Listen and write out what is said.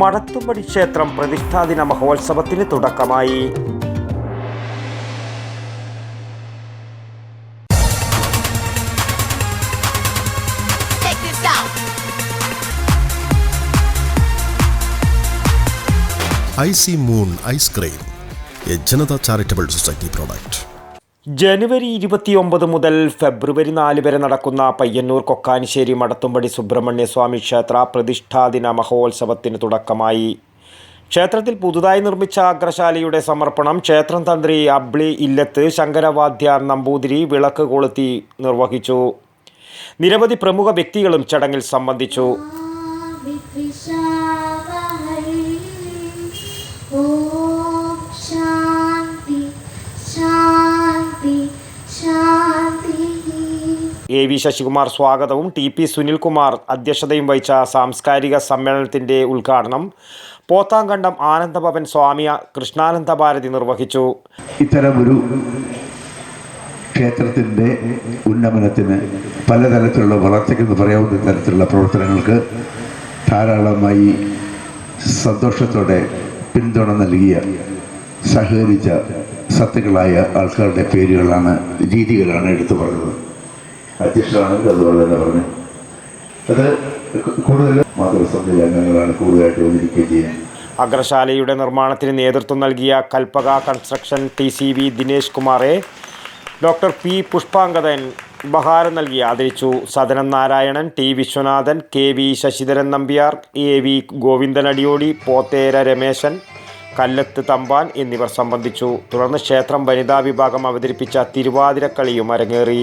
മടത്തുംപടി ക്ഷേത്രം പ്രതിഷ്ഠാദിന മഹോത്സവത്തിന് തുടക്കമായി. I C moon ice cream A Janata charitable society product. ജനുവരി ഇരുപത്തിയൊമ്പത് മുതൽ ഫെബ്രുവരി നാല് വരെ നടക്കുന്ന പയ്യന്നൂർ കൊക്കാനിശ്ശേരി മടത്തുംപടി സുബ്രഹ്മണ്യസ്വാമി ക്ഷേത്ര പ്രതിഷ്ഠാദിന മഹോത്സവത്തിന് തുടക്കമായി. ക്ഷേത്രത്തിൽ പുതുതായി നിർമ്മിച്ച അഗ്രശാലയുടെ സമർപ്പണം ക്ഷേത്രം തന്ത്രി അബ്ലി ഇല്ലത്ത് ശങ്കരവാദ്യ നമ്പൂതിരി വിളക്ക് കൊളുത്തി നിർവഹിച്ചു. നിരവധി പ്രമുഖ വ്യക്തികളും ചടങ്ങിൽ സംബന്ധിച്ചു. എ വി ശശികുമാർ സ്വാഗതവും ടി പി സുനിൽകുമാർ അധ്യക്ഷതയും വഹിച്ച സാംസ്കാരിക സമ്മേളനത്തിന്റെ ഉദ്ഘാടനം പോത്താങ്കണ്ടം ആനന്ദഭവൻ സ്വാമി കൃഷ്ണാനന്ദ ഭാരതി നിർവഹിച്ചു. ഇത്തരമൊരു ക്ഷേത്രത്തിന്റെ ഉന്നമനത്തിന് പലതരത്തിലുള്ള വളർച്ചയ്ക്കെന്ന് പറയാവുന്ന തരത്തിലുള്ള പ്രവർത്തനങ്ങൾക്ക് ധാരാളമായി സന്തോഷത്തോടെ പിന്തുണ നൽകിയ സഹകരിച്ച സത്തുക്കളായ ആൾക്കാരുടെ പേരുകളാണ് രീതികളാണ് എടുത്തു പറഞ്ഞത്. അധ്യക്ഷനാണെങ്കിൽ അതുപോലെ തന്നെ പറഞ്ഞു. അത് കൂടുതൽ മാതൃസമിതി അംഗങ്ങളാണ് കൂടുതലായിട്ട് വന്നിരിക്കുകയും ചെയ്യുന്നത്. അഗ്രശാലയുടെ നിർമ്മാണത്തിന് നേതൃത്വം നൽകിയ Kalpaka construction T C V Dinesh കുമാറെ doctor P Pushpangadan ഉപഹാരം നൽകി ആദരിച്ചു. Sadanam Narayanan T Viswanathan K V Sasidharan Nambiar A V Govindan Adiyodi Pothera Rameshan Kallath Thampan എന്നിവർ സംബന്ധിച്ചു. തുടർന്ന് ക്ഷേത്രം വനിതാ വിഭാഗം അവതരിപ്പിച്ച തിരുവാതിരക്കളിയും അരങ്ങേറി.